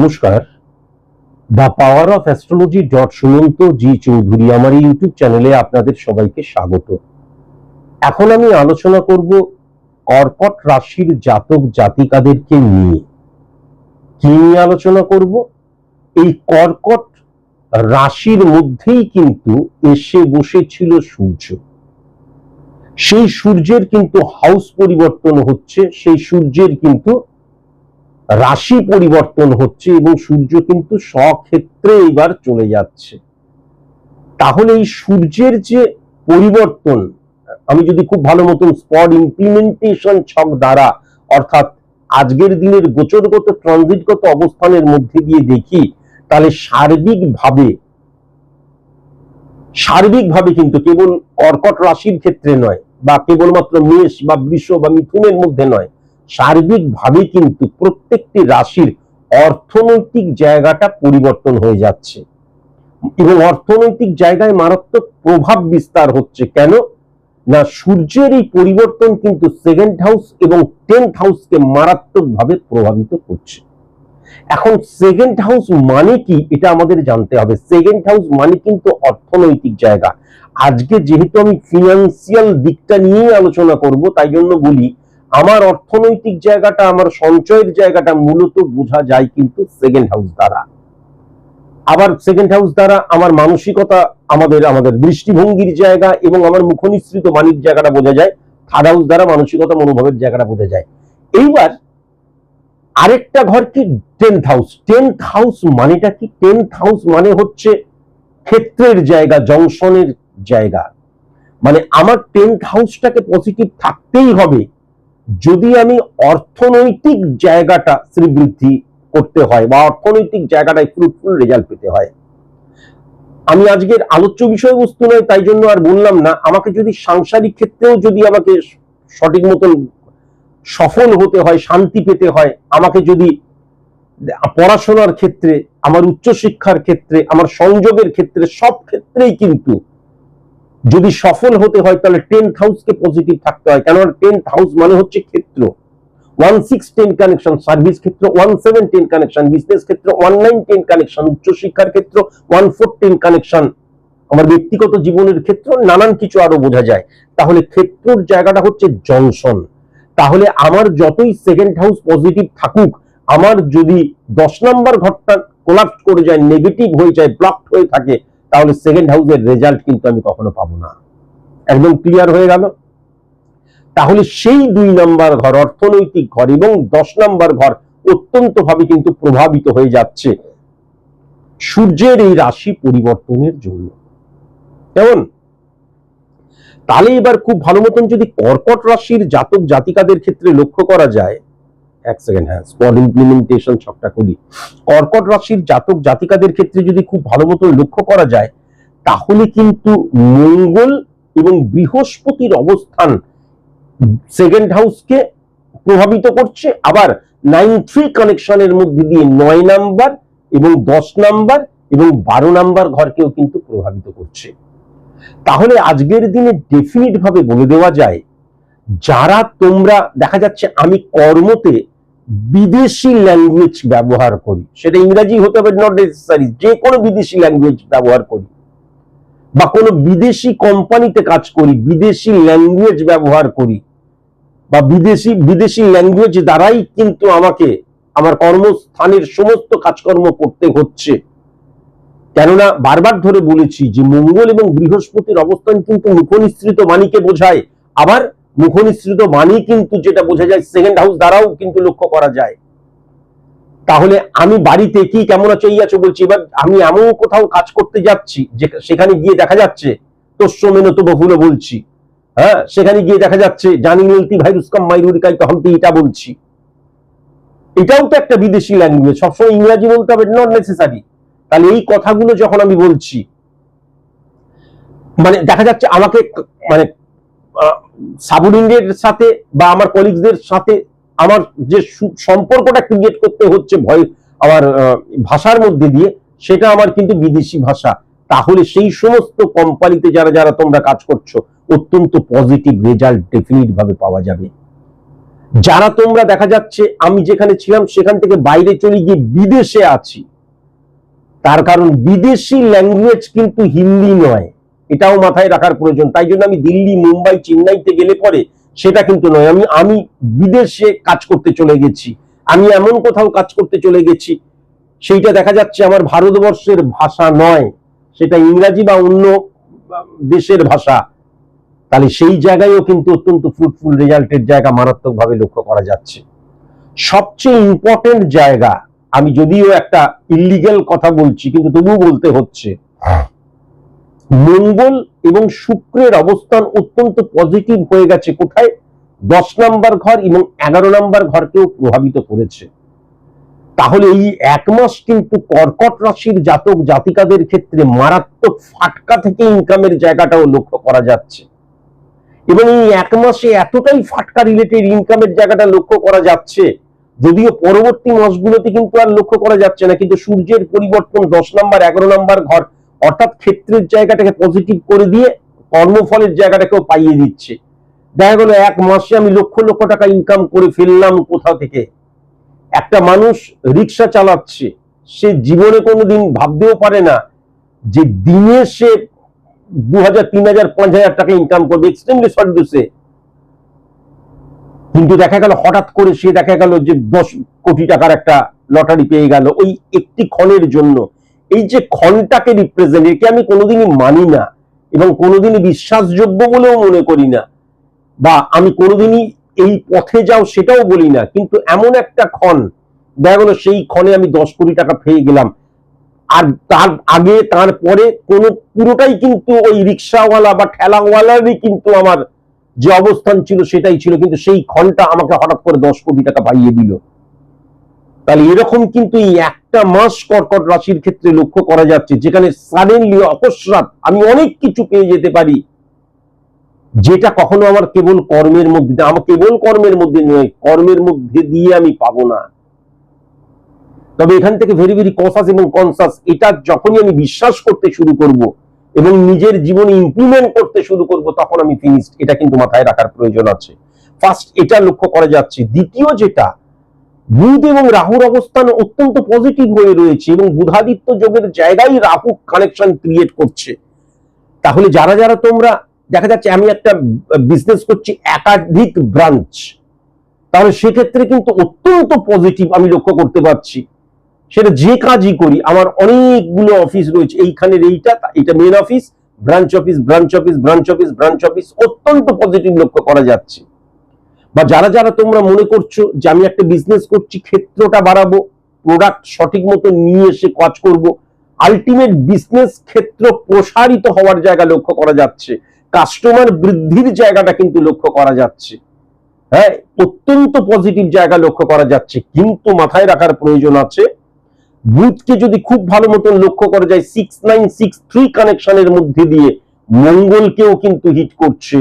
নমস্কার। The power of astrology dot Sumanta G Chowdhury আমার YouTube চ্যানেলে আপনাদের সবাইকে স্বাগত। এখন আমি আলোচনা করব কর্কট রাশির জাতক জাতিকাদেরকে নিয়ে। কি নিয়ে আলোচনা করব? এই কর্কট রাশির মধ্যেই কিন্তু এসে বসেছিল সূর্য। সেই সূর্যের কিন্তু হাউস পরিবর্তন হচ্ছে, সেই সূর্যের কিন্তু রাশি পরিবর্তন হচ্ছে এবং সূর্য কিন্তু স্বক্ষেত্রে এবার চলে যাচ্ছে। তাহলে এই সূর্যের যে পরিবর্তন, আমি যদি খুব ভালো মতন স্পট ইমপ্লিমেন্টেশন ছক দ্বারা, অর্থাৎ আজকের দিনের গোচরগত ট্রানজিটগত অবস্থানের মধ্যে দিয়ে দেখি, তাহলে সার্বিকভাবে সার্বিকভাবে কিন্তু কেবল কর্কট রাশির ক্ষেত্রে নয়, বা কেবলমাত্র মেষ বা বৃষ বা মিথুনের মধ্যে নয় সার্বিকভাবে কিন্তু প্রত্যেকটি রাশির অর্থনৈতিক জায়গাটা পরিবর্তন হয়ে যাচ্ছে। এবং অর্থনৈতিক জায়গায় মারাত্মক প্রভাব বিস্তার হচ্ছে কেন? না, সূর্যের এই পরিবর্তন কিন্তু সেকেন্ড হাউস এবং টেন্থ হাউসকে মারাত্মকভাবে প্রভাবিত করছে। এখন সেকেন্ড হাউস মানে কি? এটা আমাদের জানতে হবে। সেকেন্ড হাউস মানে কিন্তু অর্থনৈতিক জায়গা। আজকে যেহেতু আমি ফিনান্সিয়াল দিকটা নিয়েই আলোচনা করব, তাই জন্য বলি আমার অর্থনৈতিক জায়গাটা, আমার সঞ্চয়ের জায়গাটা মূলত বোঝা যায় কিন্তু সেকেন্ড হাউস দ্বারা। আবার সেকেন্ড হাউস দ্বারা আমার মানসিকতা, আমাদের আমাদের দৃষ্টিভঙ্গির জায়গা এবং আমার মুখনিসৃত বাণীর জায়গাটা বোঝা যায়। থার্ড হাউস দ্বারা মানসিকতা, মনোভাবের জায়গাটা বোঝা যায়। এইবার আরেকটা ঘর কি? টেন্থ হাউস টেন্থ হাউস মানেটা কি? টেন্থ হাউস মানে হচ্ছে ক্ষেত্রের জায়গা, জংশনের জায়গা। মানে আমার টেন্থ হাউসটাকে পজিটিভ থাকতেই হবে। যদি আমি অর্থনৈতিক জায়গাটা শ্রীবৃদ্ধি করতে হয় বা অর্থনৈতিক জায়গাটায় ফ্রুটফুল রেজাল্ট পেতে হয়, আমি আজকের আলোচ্য বিষয়বস্তু নয়, তাই জন্য আর বললাম না। আমাকে যদি সাংসারিক ক্ষেত্রেও যদি আমাকে সঠিক মতন সফল হতে হয়, শান্তি পেতে হয়, আমাকে যদি পড়াশোনার ক্ষেত্রে, আমার উচ্চশিক্ষার ক্ষেত্রে, আমার সংযোগের ক্ষেত্রে, সব ক্ষেত্রেই কিন্তু যদি সফল হতে হয়, তাহলে টেন্থ হাউসকে পজিটিভ থাকতে হয়। কেননা টেন্থ হাউস মানে হচ্ছে ক্ষেত্র। One six ten connection service ক্ষেত্র, one seven ten connection business ক্ষেত্র, ওয়ান নাইন টেন কানেকশন উচ্চশিক্ষার ক্ষেত্র, ওয়ান ফোর টেন কানেকশন আমার ব্যক্তিগত জীবনের ক্ষেত্র, নানান কিছু আরও বোঝা যায়। তাহলে ক্ষেত্রর জায়গাটা হচ্ছে জংশন। তাহলে আমার যতই সেকেন্ড হাউস পজিটিভ থাকুক, আমার যদি দশ নম্বর ঘরটা কোলাপস করে যায় নেগেটিভ হয়ে যায় ব্লকড হয়ে থাকে তাহলে সেকেন্ড হাউসের রেজাল্ট কিন্তু আমি কখনো পাবো না। একদম ক্লিয়ার হয়ে গেল? তাহলে সেই দুই নাম্বার ঘর, অর্থনৈতিক ঘর এবং দশ নাম্বার ঘর অত্যন্ত ভাবে কিন্তু প্রভাবিত হয়ে যাচ্ছে সূর্যের এই রাশি পরিবর্তনের জন্য। কেমন? তাহলে এবার খুব ভালো মতন যদি কর্কট রাশির জাতক জাতিকাদের ক্ষেত্রে লক্ষ্য করা যায় এক সেকেন্ড হ্যাঁ স্পট ইমপ্লিমেন্টেশন ছকটা করি। কর্কট রাশির জাতক জাতিকাদের ক্ষেত্রে যদি খুব ভালো মতো লক্ষ্য করা যায়, তাহলে কিন্তু মঙ্গল এবং বৃহস্পতির অবস্থান সেকেন্ড হাউসকে প্রভাবিত করছে। আবার নাইন থ্রি কানেকশনের মধ্যে দিয়ে নয় নাম্বার এবং দশ নাম্বার এবং বারো নাম্বার ঘরকেও কিন্তু প্রভাবিত করছে। তাহলে আজকের দিনে ডেফিনিট ভাবে বলে দেওয়া যায় যারা তোমরা, দেখা যাচ্ছে আমি কর্মতে বিদেশি ল্যাঙ্গুয়েজ ব্যবহার করি, সেটা ইংরাজি হতে হবে নট নেসেসারি যে কোনো বিদেশি ল্যাঙ্গুয়েজ ব্যবহার করি, বা কোনো বিদেশি কোম্পানিতে কাজ করি, বিদেশি ল্যাঙ্গুয়েজ ব্যবহার করি, বা বিদেশি বিদেশি ল্যাঙ্গুয়েজ দ্বারাই কিন্তু আমাকে, আমার কর্মস্থানের সমস্ত কাজকর্ম করতে হচ্ছে। কেননা বারবার ধরে বলেছি যে মঙ্গল এবং বৃহস্পতির অবস্থান কিন্তু মুখনিসৃত বাণীকে বোঝায়, আবার মুখনিসৃত বাণী কিন্তু যেটা বোঝা যায় সেকেন্ড হাউস দ্বারাও কিন্তু লক্ষ্য করা যায়। তাহলে আমি বাড়িতে কি, কেমন আছো, এই আছো বলছি, এবার আমি এমন কোথাও কাজ করতে যাচ্ছি সেখানে গিয়ে দেখা যাচ্ছে, তোষ্য মেনত বহুল বলছি। হ্যাঁ সেখানে গিয়ে দেখা যাচ্ছে, জানি মিলতি ভাইরুস কম মাইরুরিকাই তো হামতি এটা বলছি। এটাও তো একটা বিদেশি ল্যাঙ্গুয়েজ সবসময় ইংরাজি বলতে হবে নট নেসেসারি তাহলে এই কথাগুলো যখন আমি বলছি মানে দেখা যাচ্ছে আমাকে মানে সাবঅর্ডিনেটের সাথে বা আমার কলিগদের সাথে আমার যে সম্পর্কটা ক্রিয়েট করতে হচ্ছে ভয়, আমার ভাষার মধ্যে দিয়ে, সেটা আমার কিন্তু বিদেশি ভাষা। তাহলে সেই সমস্ত কোম্পানিতে যারা যারা তোমরা কাজ করছ, অত্যন্ত পজিটিভ রেজাল্ট ডেফিনিট ভাবে পাওয়া যাবে। যারা তোমরা দেখা যাচ্ছে, আমি যেখানে ছিলাম, সেখান থেকে বাইরে চলে গিয়ে বিদেশে আছি। তার কারণ বিদেশি ল্যাঙ্গুয়েজ কিন্তু হিন্দি নয়। এটাও মাথায় রাখার প্রয়োজন। তাই জন্য আমি দিল্লি, মুম্বাই, চেন্নাইতে গেলে পরে সেটা কিন্তু নয়। আমি আমি বিদেশে কাজ করতে চলে গেছি। আমি এমন কোথাও কাজ করতে চলে গেছি, সেইটা দেখা যাচ্ছে আমার ভারতবর্ষের ভাষা নয়, সেটা ইংরাজি বা অন্য দেশের ভাষা। তাহলে সেই জায়গায়ও কিন্তু অত্যন্ত ফ্রুটফুল রেজাল্টের জায়গা মারাত্মকভাবে লক্ষ্য করা যাচ্ছে। সবচেয়ে ইম্পর্টেন্ট জায়গা, আমি যদিও একটা ইলিগেল কথা বলছি, কিন্তু তবুও বলতে হচ্ছে মঙ্গল এবং শুক্রের অবস্থান অত্যন্ত পজিটিভ হয়ে গেছে। কোথায়? দশ নাম্বার ঘর এবং এগারো নাম্বার ঘরকেও প্রভাবিত করেছে। তাহলে এই এক মাস কিন্তু কর্কট রাশির জাতক জাতিকাদের ক্ষেত্রে মারাত্মক ফাটকা থেকে ইনকামের জায়গাটাও লক্ষ্য করা যাচ্ছে। এবং এই এক মাসে এতটাই ফাটকা রিলেটেড ইনকামের জায়গাটা লক্ষ্য করা যাচ্ছে, যদিও পরবর্তী মাসগুলোতে কিন্তু আর লক্ষ্য করা যাচ্ছে না। কিন্তু সূর্যের পরিবর্তন দশ নাম্বার, এগারো নাম্বার ঘর অর্থাৎ ক্ষেত্রের জায়গাটাকে পজিটিভ করে দিয়ে কর্মফলের জায়গাটাকেও পাইয়ে দিচ্ছে। দেখা গেলো এক মাসে আমি লক্ষ লক্ষ টাকা ইনকাম করে ফেললাম কোথা থেকে। একটা মানুষ রিক্সা চালাচ্ছে, সে জীবনে কোনোদিন ভাবতেও পারে না যে দিনে সে দু হাজার তিন হাজার পাঁচ হাজার টাকা ইনকাম করবে এক্সট্রিমলি শর্ট সে কিন্তু দেখা গেল হঠাৎ করে সে দেখা গেল যে দশ কোটি টাকার একটা লটারি পেয়ে গেল। ওই একটি ক্ষণের জন্য এই যে ক্ষণটাকে রিপ্রেজেন্ট একে আমি কোনোদিনই মানি না এবং কোনোদিনই বিশ্বাসযোগ্য বলেও মনে করি না। বা আমি কোনোদিনই এই পথে যাও সেটাও বলি না, কিন্তু এমন একটা ক্ষণ, দেখা গেলো সেই ক্ষণে আমি দশ কোটি টাকা পেয়ে গেলাম। আর তার আগে, তার পরে কোনো, পুরোটাই কিন্তু ওই রিক্সাওয়ালা বা ঠেলাওয়ালারই কিন্তু আমার যে অবস্থান ছিল সেটাই ছিল, কিন্তু সেই ক্ষণটা আমাকে হঠাৎ করে দশ কোটি টাকা পাইয়ে দিল। তাহলে এরকম কিন্তু এই একটা মাস কর্কট রাশির ক্ষেত্রে লক্ষ্য করা যাচ্ছে, যেখানে সাডেনলি অকস্মাৎ আমি অনেক কিছু পেয়ে যেতে পারি। যেটা কখনো আমার কেবল কর্মের মধ্যে আমার কেবল কর্মের মধ্যে নয়, কর্মের মধ্যে দিয়ে আমি পাবো না। তবে এখান থেকে ভেরি ভেরি কনসাস এবং কনসাস এটা যখনই আমি বিশ্বাস করতে শুরু করব এবং নিজের জীবনে ইমপ্লিমেন্ট করতে শুরু করব, তখন আমি ফিনিশড এটা কিন্তু মাথায় রাখার প্রয়োজন আছে। ফার্স্ট এটা লক্ষ্য করা যাচ্ছে। দ্বিতীয় যেটা বুধ এবং রাহুর অবস্থান অত্যন্ত পজিটিভ হয়ে রয়েছে এবং বুধাদিত্য যোগের জায়গায় রাহু কানেকশন ক্রিয়েট করছে। তাহলে যারা যারা তোমরা, দেখা যাচ্ছে আমি একটা বিজনেস করছি, একাধিক ব্রাঞ্চ তাহলে সেক্ষেত্রে কিন্তু অত্যন্ত পজিটিভ আমি লক্ষ্য করতে পারছি। সেটা যে কাজই করি, আমার অনেকগুলো অফিস রয়েছে এইখানের এইটা, এটা main office branch office branch office branch office branch office অত্যন্ত পজিটিভ লক্ষ্য করা যাচ্ছে। বা যারা যারা তোমরা মনে করছ যে আমি একটা বিজনেস করছি, ক্ষেত্রটা বাড়াবো প্রোডাক্ট সঠিক মতো নিয়ে এসে কাজ করব আলটিমেট বিজনেস ক্ষেত্র প্রসারিত হওয়ার জায়গা লক্ষ্য করা যাচ্ছে। কাস্টমার বৃদ্ধির জায়গাটা কিন্তু লক্ষ্য করা যাচ্ছে। হ্যাঁ অত্যন্ত পজিটিভ জায়গা লক্ষ্য করা যাচ্ছে। কিন্তু মাথায় রাখার প্রয়োজন আছে বুথকে যদি খুব ভালো মতন লক্ষ্য করা যায় সিক্স নাইন সিক্স থ্রি কানেকশনের মধ্যে দিয়ে মঙ্গলকেও কিন্তু হিট করছে।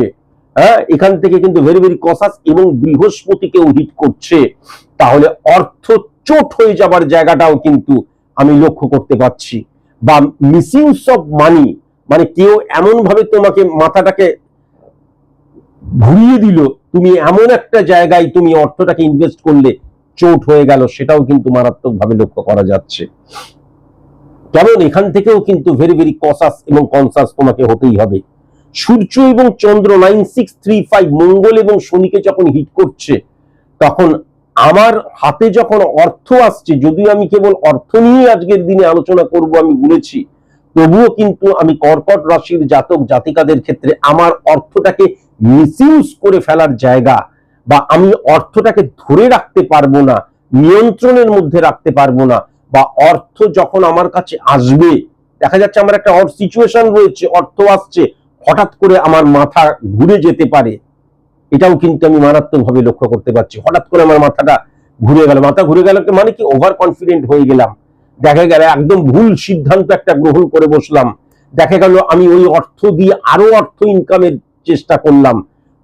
হ্যাঁ এখান থেকে কিন্তু ভেরি ভেরি কসাস এবং বৃহস্পতিকেও হিট করছে। তাহলে অর্থ চোট হয়ে যাবার জায়গাটাও কিন্তু আমি লক্ষ্য করতে পারছি। বা মিসইউজ অফ মানি মানে কেউ এমন ভাবে তোমাকে মাথাটাকে ঘুরিয়ে দিল, তুমি এমন একটা জায়গায় তুমি অর্থটাকে ইনভেস্ট করলে চোট হয়ে গেল, সেটাও কিন্তু মারাত্মকভাবে লক্ষ্য করা যাচ্ছে। কারণ এখান থেকেও কিন্তু ভেরি ভেরি কসাস এবং কনসাস তোমাকে হতেই হবে। সূর্য এবং চন্দ্র নাইন সিক্স থ্রি ফাইভ মঙ্গল এবং শনিকে যখন হিট করছে, তখন আমার হাতে যখন অর্থ আসছে, যদিও আমি কেবল অর্থ নিয়ে আজকের দিনে আলোচনা করব, আমি বলেছি, তবুও কিন্তু আমি কর্কট রাশির জাতক জাতিকাদের ক্ষেত্রে আমার অর্থটাকে মিসইউজ করে ফেলার জায়গা বা আমি অর্থটাকে ধরে রাখতে পারব না, নিয়ন্ত্রণের মধ্যে রাখতে পারব না বা অর্থ যখন আমার কাছে আসবে, দেখা যাচ্ছে আমার একটা সিচুয়েশন রয়েছে, অর্থ আসছে হঠাৎ করে আমার মাথা ঘুরে যেতে পারে, এটাও কিন্তু আমি মারাত্মকভাবে লক্ষ্য করতে পারছি। হঠাৎ করে আমার মাথাটা ঘুরে গেল। মাথা ঘুরে গেল মানে কি ওভার কনফিডেন্ট হয়ে গেলাম। দেখা গেল একদম ভুল সিদ্ধান্ত একটা গ্রহণ করে বসলাম। দেখা গেল আমি ওই অর্থ দিয়ে আরও অর্থ ইনকামের চেষ্টা করলাম।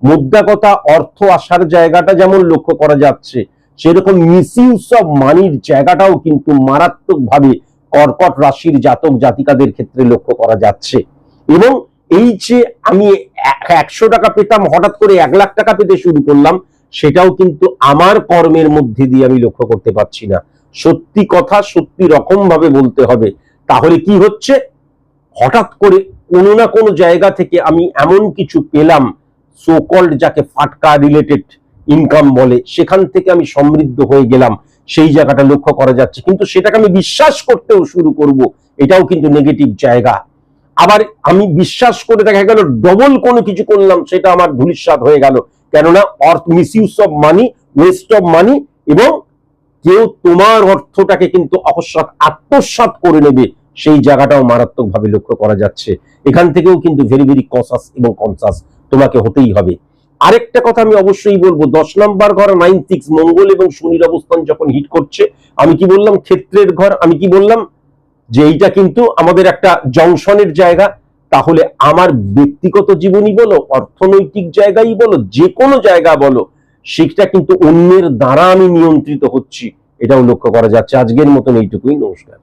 মুদ্রা কথা, অর্থ আসার জায়গাটা যেমন লক্ষ্য করা যাচ্ছে, সেরকম মিসইউজ অফ মানির জায়গাটাও কিন্তু মারাত্মকভাবে কর্কট রাশির জাতক জাতিকাদের ক্ষেত্রে লক্ষ্য করা যাচ্ছে। এবং এই যে আমি এক- একশো টাকা পেতাম, হঠাৎ করে এক লাখ টাকা পেতে শুরু করলাম, সেটাও কিন্তু আমার কর্মের মধ্যে দিয়ে আমি লক্ষ্য করতে পারছি না। সত্যি কথা, সত্যি রকম ভাবে বলতে হবে। তাহলে কি হচ্ছে? হঠাৎ করে কোনো না কোনো জায়গা থেকে আমি এমন কিছু পেলাম সোকল্ড যাকে ফাটকা রিলেটেড ইনকাম বলে, সেখান থেকে আমি সমৃদ্ধ হয়ে গেলাম। সেই জায়গাটা লক্ষ্য করা যাচ্ছে। কিন্তু সেটাকে আমি বিশ্বাস করতেও শুরু করব। এটাও কিন্তু নেগেটিভ জায়গা। আবার আমি বিশ্বাস করে দেখা গেল ডবল কোনো কিছু করলাম, সেটা আমার ধূলিসাৎ হয়ে গেল। কেননা অর্থ misuse of money waste of money এবং কেউ তোমার অর্থটাকে কিন্তু অকস্মাৎ আত্মসাৎ করে নেবে, সেই জায়গাটাও মারাত্মকভাবে লক্ষ্য করা যাচ্ছে। এখান থেকেও কিন্তু ভেরি ভেরি কসাস এবং কনসাস তোমাকে হতেই হবে। আরেকটা কথা আমি অবশ্যই বলব, দশ নম্বর ঘর নাইন সিক্স, মঙ্গল এবং শনির অবস্থান যখন হিট করছে, আমি কি বললাম, ক্ষেত্রের ঘর, আমি কি বললাম যে এইটা কিন্তু আমাদের একটা জংশনের জায়গা, তাহলে আমার ব্যক্তিগত জীবনই বলো, অর্থনৈতিক জায়গাই বলো যে কোনো জায়গা বলো সেটা কিন্তু অন্যের দ্বারা আমি নিয়ন্ত্রিত হচ্ছি, এটাও লক্ষ্য করা যাচ্ছে। আজকের মতন এইটুকুই, নমস্কার।